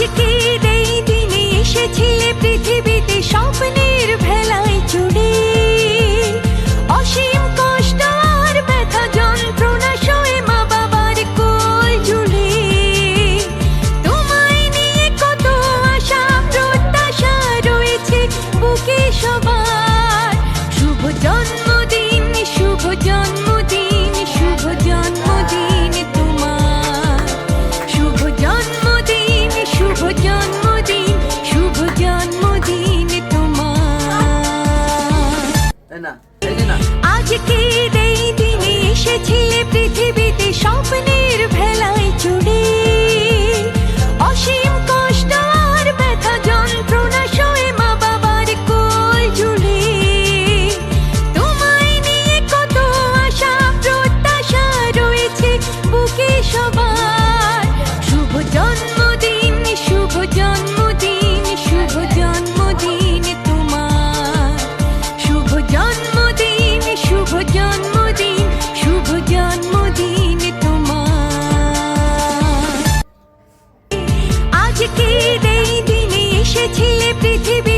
一滴一滴一滴每 না আজকের এই দিনে এসেছি? এসেছিলে পৃথিবী